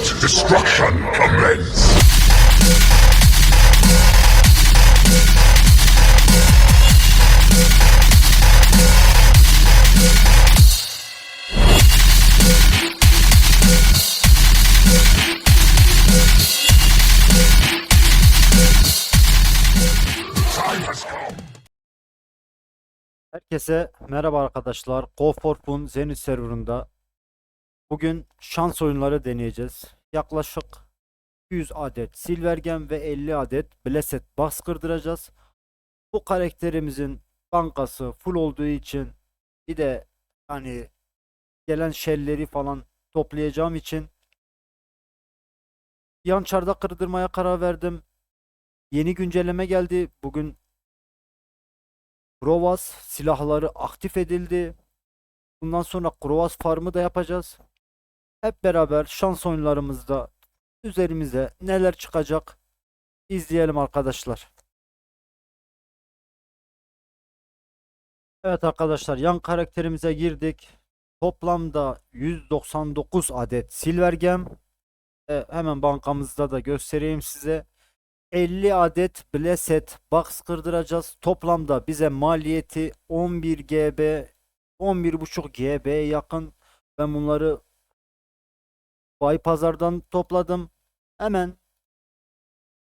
Let destruction commence! Herkese merhaba arkadaşlar. Go for Fun Zenit serverında bugün şans oyunları deneyeceğiz. Yaklaşık 100 adet Silver Gem ve 50 adet Blessed Box kırdıracağız. Bu karakterimizin bankası full olduğu için bir de hani gelen shell'leri falan toplayacağım için yan çarda kırdırmaya karar verdim. Yeni güncelleme geldi. Bugün Krovas silahları aktif edildi. Bundan sonra Krovas farmı da yapacağız. Hep beraber şans oyunlarımızda üzerimize neler çıkacak izleyelim arkadaşlar. Evet arkadaşlar yan karakterimize girdik. Toplamda 199 adet silver gem. E, hemen bankamızda da göstereyim size. 50 adet Blessed Box kırdıracağız. Toplamda bize maliyeti 11 GB 11.5 GB yakın. Ben bunları Bay Pazar'dan topladım. Hemen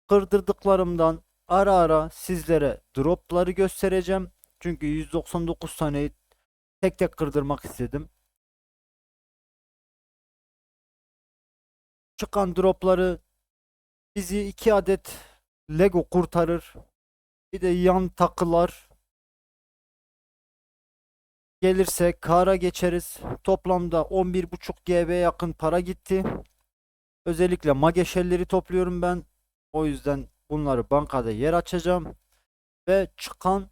kırdırdıklarımdan ara ara sizlere dropları göstereceğim. Çünkü 199 taneyi tek tek kırdırmak istedim. Çıkan dropları bizi 2 adet Lego kurtarır. Bir de yan takılar gelirse kara geçeriz. Toplamda 11.5 GB yakın para gitti. Özellikle mage shell'leri topluyorum ben. O yüzden bunları bankada yer açacağım. Ve çıkan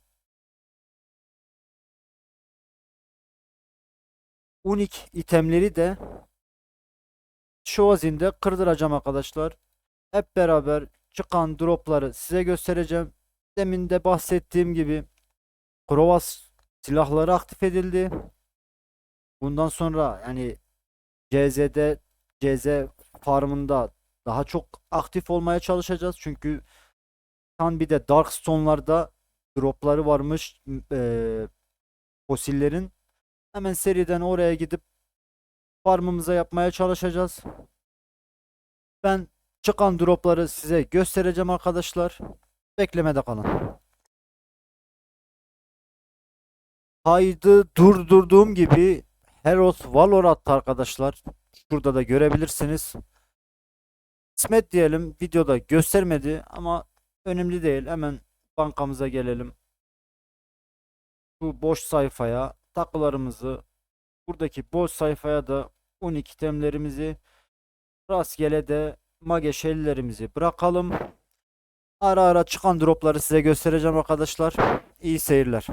unik itemleri de Showazin'de kırdıracağım arkadaşlar. Hep beraber çıkan dropları size göstereceğim. Demin de bahsettiğim gibi Krovas silahları aktif edildi. Bundan sonra yani CZ'de CZ farmında daha çok aktif olmaya çalışacağız. Çünkü kan bir de Darkstone'larda dropları varmış eee fosillerin. Hemen seriden oraya gidip farmımıza yapmaya çalışacağız. Ben çıkan dropları size göstereceğim arkadaşlar. Beklemede kalın. Kaydı durdurduğum gibi Heros Valor attı arkadaşlar. Şurada da görebilirsiniz. Kısmet diyelim videoda göstermedi ama önemli değil. Hemen bankamıza gelelim. Bu boş sayfaya takılarımızı buradaki boş sayfaya da 12 temlerimizi rastgele de mage shell'lerimizi bırakalım. Ara ara çıkan dropları size göstereceğim arkadaşlar. İyi seyirler.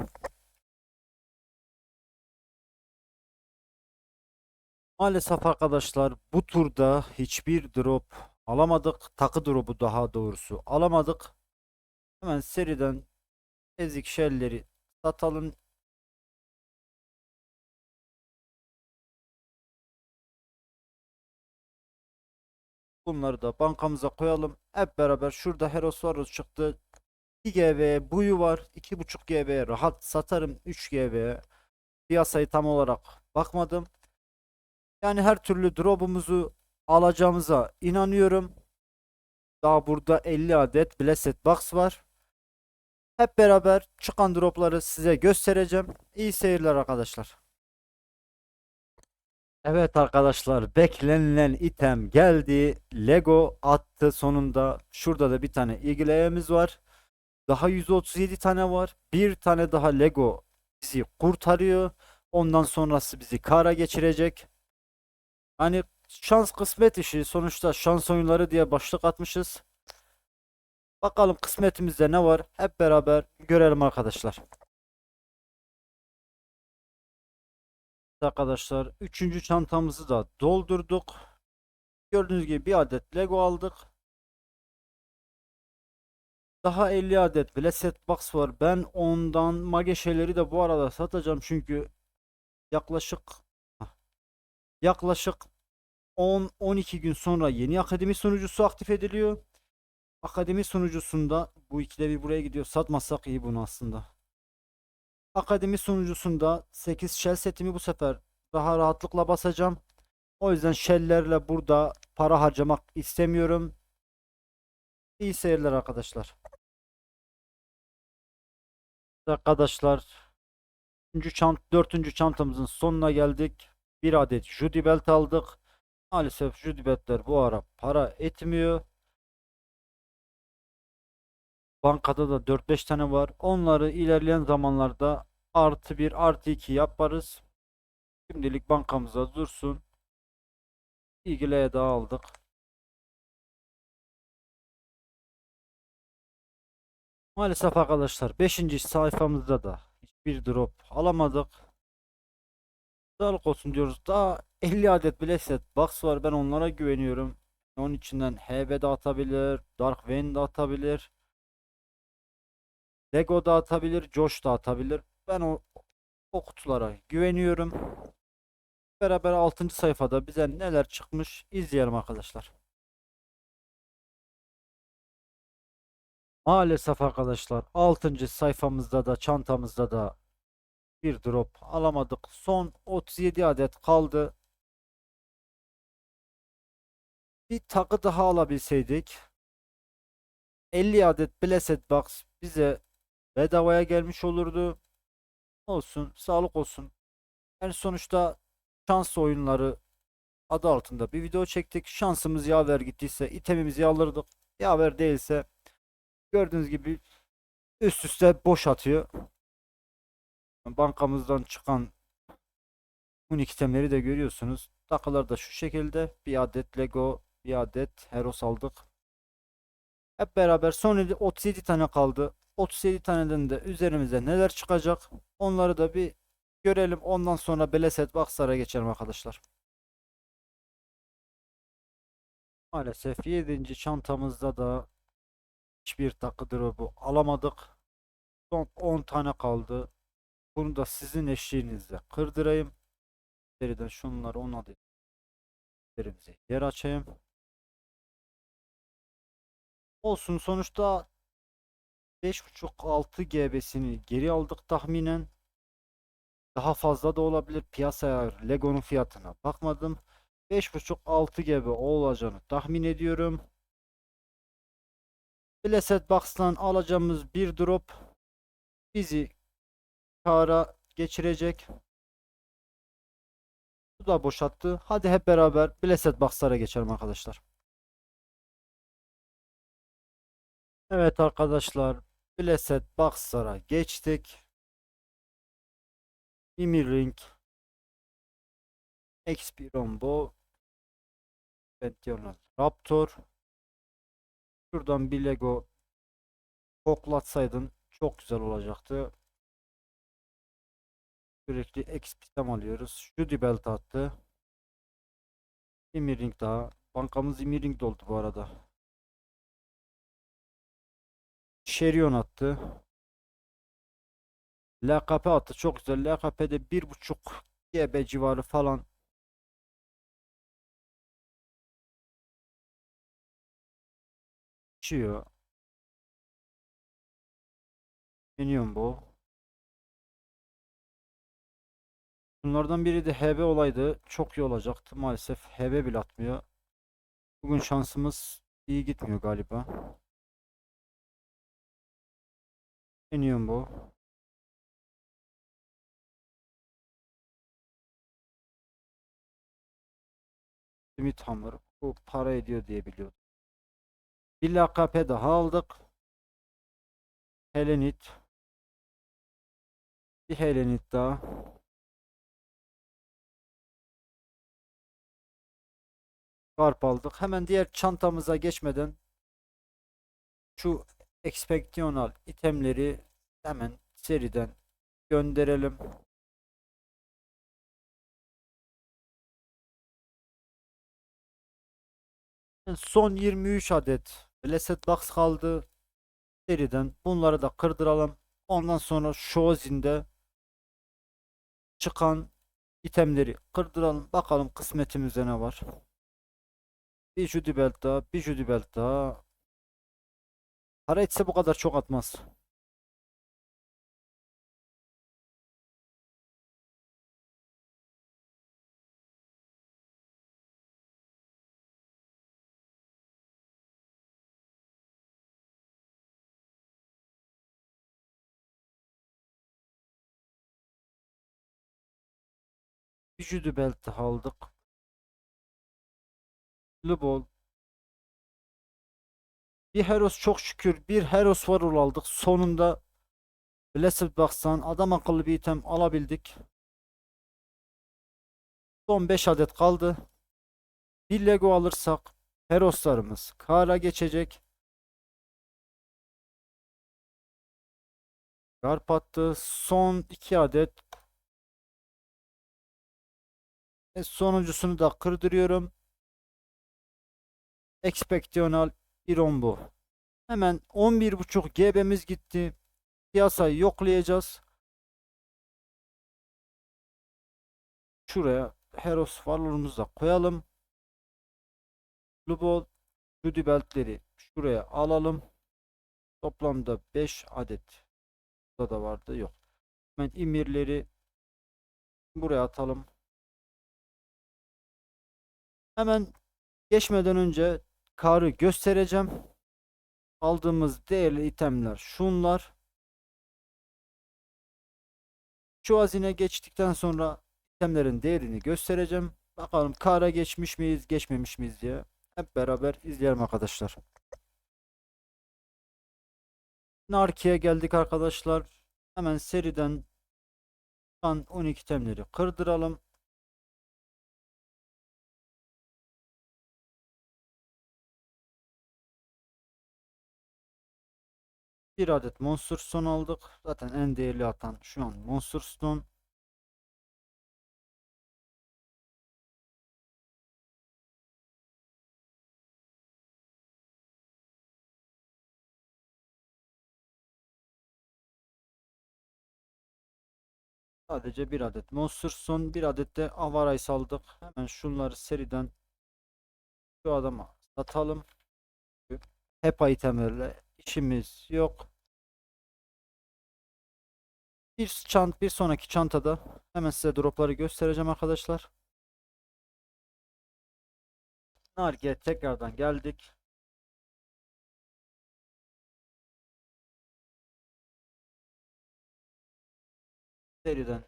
Maalesef arkadaşlar bu turda hiçbir drop alamadık. Takı drop'u daha doğrusu alamadık. Hemen seriden ezik shell'leri satalım. Bunları da bankamıza koyalım. Hep beraber şurada Heros Varus çıktı. 2 GB buyu var. 2.5 GB rahat satarım. 3 GB piyasayı tam olarak bakmadım. Yani her türlü drop'umuzu alacağımıza inanıyorum. Daha burada 50 adet Blessed Box var. Hep beraber çıkan drop'ları size göstereceğim. İyi seyirler arkadaşlar. Evet arkadaşlar beklenilen item geldi. Lego attı sonunda. Şurada da bir tane ilgileyemiz var. Daha 137 tane var. Bir tane daha Lego bizi kurtarıyor. Ondan sonrası bizi kara geçirecek. Hani şans kısmet işi. Sonuçta şans oyunları diye başlık atmışız. Bakalım kısmetimizde ne var? Hep beraber görelim arkadaşlar. Arkadaşlar üçüncü çantamızı da doldurduk. Gördüğünüz gibi bir adet Lego aldık. Daha 50 adet Blessed Box var. Ben ondan mage şeyleri de bu arada satacağım çünkü yaklaşık yaklaşık 10-12 gün sonra yeni akademi sunucusu aktif ediliyor. Akademi sunucusunda bu ikide buraya gidiyor. Satmasak iyi bunu aslında. Akademi sunucusunda 8 shell setimi bu sefer daha rahatlıkla basacağım. O yüzden shell'lerle burada para harcamak istemiyorum. İyi seyirler arkadaşlar. Arkadaşlar 3. çant 4. çantamızın sonuna geldik. Bir adet Judy belt aldık. Maalesef Judy beltler bu ara para etmiyor. Bankada da 4-5 tane var. Onları ilerleyen zamanlarda artı 1 artı 2 yaparız. Şimdilik bankamıza dursun. İlgileye daha aldık. Maalesef arkadaşlar 5. sayfamızda da hiçbir drop alamadık. Sağlık olsun diyoruz. Daha 50 adet Blessed Box var. Ben onlara güveniyorum. Onun içinden HB de atabilir. Dark Vein de atabilir. Lego da atabilir. Josh da atabilir. Ben o, o kutulara güveniyorum. Beraber 6. sayfada bize neler çıkmış izleyelim arkadaşlar. Maalesef arkadaşlar 6. sayfamızda da çantamızda da bir drop alamadık. Son 37 adet kaldı. Bir takı daha alabilseydik 50 adet Blessed Box bize bedavaya gelmiş olurdu. Olsun, sağlık olsun. Yani sonuçta şans oyunları adı altında bir video çektik. Şansımız yaver gittiyse itemimizi alırdık. Yaver değilse gördüğünüz gibi üst üste boş atıyor. Bankamızdan çıkan unik itemleri de görüyorsunuz. Takılar da şu şekilde. Bir adet Lego, bir adet Heros aldık. Hep beraber son 37 tane kaldı. 37 taneden de üzerimize neler çıkacak? Onları da bir görelim. Ondan sonra Blessed Box'lara geçelim arkadaşlar. Maalesef 7. çantamızda da hiçbir takı drop'u alamadık. Son 10 tane kaldı. Bunu da sizin eşliğinizle kırdırayım. Seriden şunları 10 adet yerimize yer açayım. Olsun sonuçta 5.5-6 GB'sini geri aldık tahminen. Daha fazla da olabilir. Piyasaya Lego'nun fiyatına bakmadım. 5.5-6 GB olacağını tahmin ediyorum. Blessed Box'tan alacağımız bir drop bizi kara geçirecek. Bu da boşalttı. Hadi hep beraber Blessed Box'lara geçelim arkadaşlar. Evet arkadaşlar. Blessed Box'lara geçtik. Mimir Ring. XP Rombo. Pentheonal Raptor. Şuradan bir Lego koklatsaydın çok güzel olacaktı. Sürekli XP'den alıyoruz. Judy Belt attı. Ring daha. Bankamız Ring doldu bu arada. Şerion attı. LKP attı. Çok güzel. LKP'de 1.5 GB civarı falan. Çıkıyor. Minyon bu. Bunlardan biri de HB olaydı. Çok iyi olacaktı. Maalesef HB bile atmıyor. Bugün şansımız iyi gitmiyor galiba. Minyon bu. Ümit Hamur. Bu para ediyor diye biliyordum. Bir LKP daha aldık. Helenit. Bir Helenit daha. Garp aldık. Hemen diğer çantamıza geçmeden şu expectional itemleri hemen seriden gönderelim. Son 23 adet Blessed Box kaldı. Seriden bunları da kırdıralım. Ondan sonra Shozin'de çıkan itemleri kırdıralım. Bakalım kısmetimizde ne var. Bir Judy Belt daha. Bir Judy Belt daha. Para etse bu kadar çok atmaz. Bir Judy Belt daha aldık. Ball. Bir Heros çok şükür bir Heros Varul aldık. Sonunda Blessed Box'tan adam akıllı bir item alabildik. Son 5 adet kaldı. Bir Lego alırsak Heroslarımız kara geçecek. Garp attı. Son 2 adet. Ve sonuncusunu da kırdırıyorum. Expectional Iron bu. Hemen 11.5 GB'miz gitti. Piyasayı yoklayacağız. Şuraya Heros varlığımızı da koyalım. Blue Ball, Judy Belt'leri şuraya alalım. Toplamda 5 adet. Burada da vardı. Yok. Hemen imirleri buraya atalım. Hemen geçmeden önce karı göstereceğim. Aldığımız değerli itemler şunlar. Şu hazine geçtikten sonra itemlerin değerini göstereceğim. Bakalım kara geçmiş miyiz, geçmemiş miyiz diye. Hep beraber izleyelim arkadaşlar. Narki'ye geldik arkadaşlar. Hemen seriden şu an 12 itemleri kırdıralım. Bir adet Monster Stone aldık. Zaten en değerli atan şu an Monster Stone. Sadece bir adet Monster Stone, bir adet de Avarais aldık. Hemen şunları seriden şu adama satalım. Hep itemlerle işimiz yok. Bir çant bir sonraki çantada hemen size dropları göstereceğim arkadaşlar. Nargiye tekrardan geldik. Seriden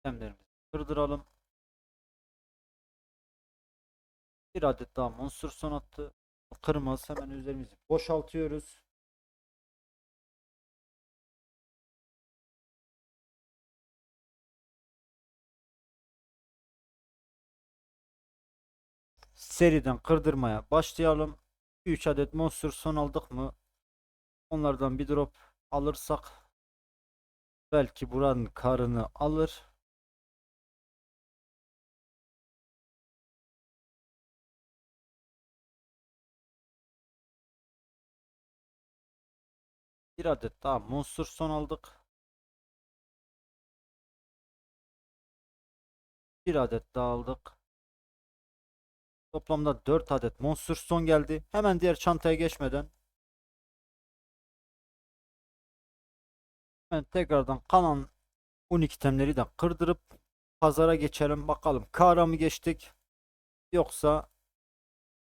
itemlerimizi kırdıralım. Bir adet daha Monster Son attı. Kırmaz hemen üzerimizi boşaltıyoruz. Seriden kırdırmaya başlayalım. 3 adet monster son aldık mı? Onlardan bir drop alırsak belki buranın karını alır. Bir adet daha monster son aldık. Bir adet daha aldık. Toplamda 4 adet Monster Stone geldi. Hemen diğer çantaya geçmeden ben tekrardan kalan 12 temleri de kırdırıp pazara geçelim. Bakalım kara mı geçtik yoksa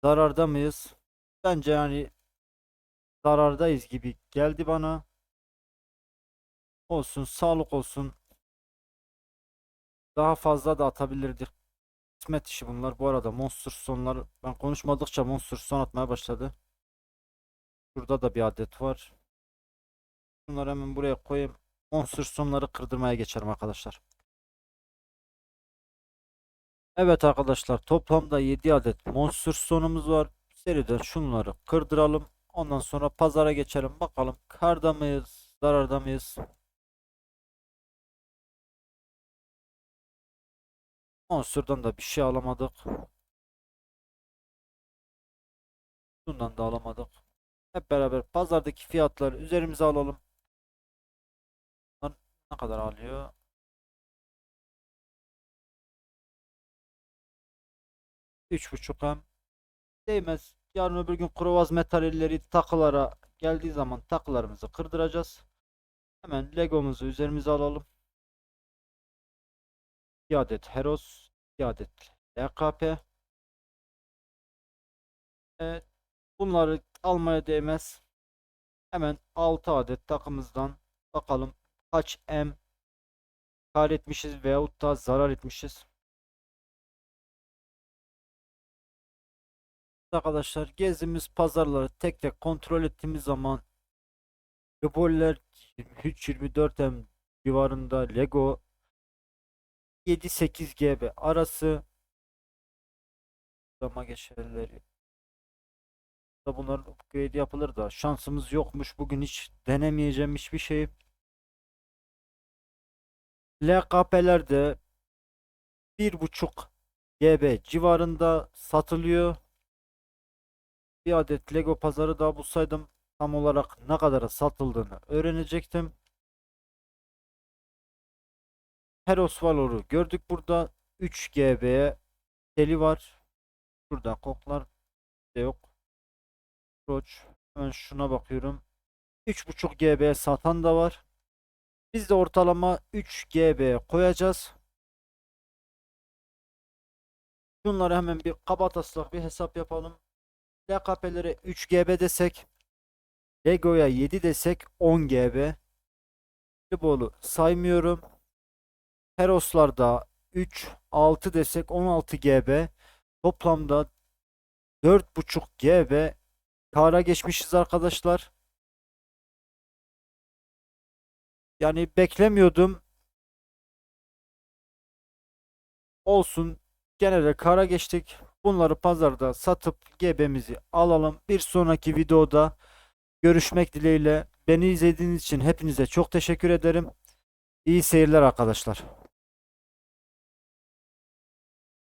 zararda mıyız? Bence yani zarardayız gibi geldi bana. Olsun sağlık olsun. Daha fazla da atabilirdik. Kısmet işi bunlar. Bu arada Monster sonlar ben konuşmadıkça Monster son atmaya başladı. Şurada da bir adet var. Bunları hemen buraya koyayım. Monster sonları kırdırmaya geçelim arkadaşlar. Evet arkadaşlar toplamda 7 adet Monster sonumuz var. Seriden şunları kırdıralım. Ondan sonra pazara geçelim. Bakalım karda mıyız, zararda mıyız? Monster'dan da bir şey alamadık. Bundan da alamadık. Hep beraber pazardaki fiyatları üzerimize alalım. Bunlar ne kadar alıyor? Üç buçuk hem değmez. Yarın öbür gün Krovaz metalleri takılara geldiği zaman takılarımızı kırdıracağız. Hemen Legomuzu üzerimize alalım. Bir adet Heros, bir adet LKP. Evet, bunları almaya değmez. Hemen 6 adet takımızdan bakalım kaç M kar etmişiz veyahut da zarar etmişiz. Arkadaşlar gezdiğimiz pazarları tek tek kontrol ettiğimiz zaman Göboller 23-24 M civarında Lego 7-8 GB arası. Zama geçerleri. Da bunların upgrade yapılır da şansımız yokmuş. Bugün hiç denemeyeceğim hiçbir şey. LKP'ler de 1.5 GB civarında satılıyor. Bir adet Lego pazarı daha bulsaydım tam olarak ne kadara satıldığını öğrenecektim. Heros Valor'u gördük burada 3 GB'ye teli var. Burada koklar de yok. Roach. Hemen şuna bakıyorum. 3.5 GB'ye satan da var. Biz de ortalama 3 GB'ye koyacağız. Bunları hemen bir kaba taslak bir hesap yapalım. LKP'lere 3 GB desek Lego'ya 7 desek 10 GB Futbolu saymıyorum. Heros'larda 3 6 desek 16 GB toplamda 4.5 GB kara geçmişiz arkadaşlar. Yani beklemiyordum. Olsun. Gene de kara geçtik. Bunları pazarda satıp GB'mizi alalım. Bir sonraki videoda görüşmek dileğiyle. Beni izlediğiniz için hepinize çok teşekkür ederim. İyi seyirler arkadaşlar.